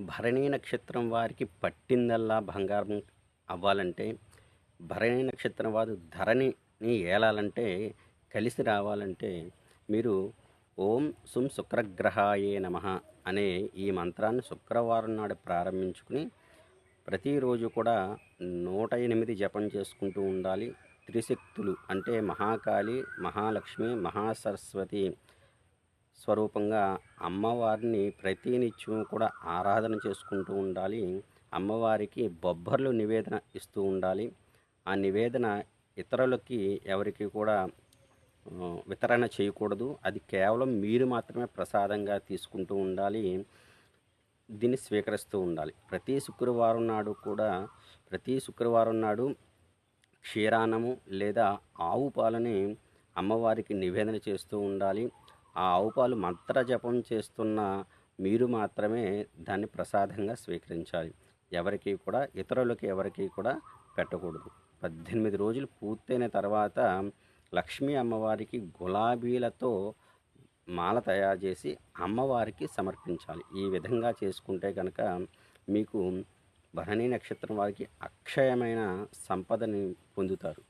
భరణీ నక్షత్రం వారికి పట్టిందల్లా బంగారం అవ్వాలంటే భరణీ నక్షత్రం వారు ధరణిని ఏలాలంటే కలిసి రావాలంటే మీరు ఓం సుం శుక్రగ్రహాయే నమ అనే ఈ మంత్రాన్ని శుక్రవారం నాడు ప్రారంభించుకుని ప్రతిరోజు కూడా నూట ఎనిమిది జపం చేసుకుంటూ ఉండాలి. త్రిశక్తులు అంటే మహాకాళి మహాలక్ష్మి మహాసరస్వతి స్వరూపంగా అమ్మవారిని ప్రతినిత్యం కూడా ఆరాధన చేసుకుంటూ ఉండాలి. అమ్మవారికి బొబ్బర్లు నివేదన ఇస్తూ ఉండాలి. ఆ నివేదన ఇతరులకి ఎవరికి కూడా వితరణ చేయకూడదు. అది కేవలం మీరు మాత్రమే ప్రసాదంగా తీసుకుంటూ ఉండాలి. దీన్ని స్వీకరిస్తూ ఉండాలి. ప్రతి శుక్రవారం నాడు కూడా ప్రతి శుక్రవారం నాడు క్షీరాన్నము లేదా ఆవు పాలని అమ్మవారికి నివేదన చేస్తూ ఉండాలి. ఆ ఆవు పాలు మంత్ర జపం చేస్తున్న మీరు మాత్రమే దాన్ని ప్రసాదంగా స్వీకరించాలి. ఎవరికి కూడా ఇతరులకి ఎవరికి కూడా పెట్టకూడదు. పద్దెనిమిది రోజులు పూర్తయిన తర్వాత లక్ష్మీ అమ్మవారికి గులాబీలతో మాల తయారు చేసి అమ్మవారికి సమర్పించాలి. ఈ విధంగా చేసుకుంటే కనుక మీకు భరణి నక్షత్రం వారికి అక్షయమైన సంపదని పొందుతారు.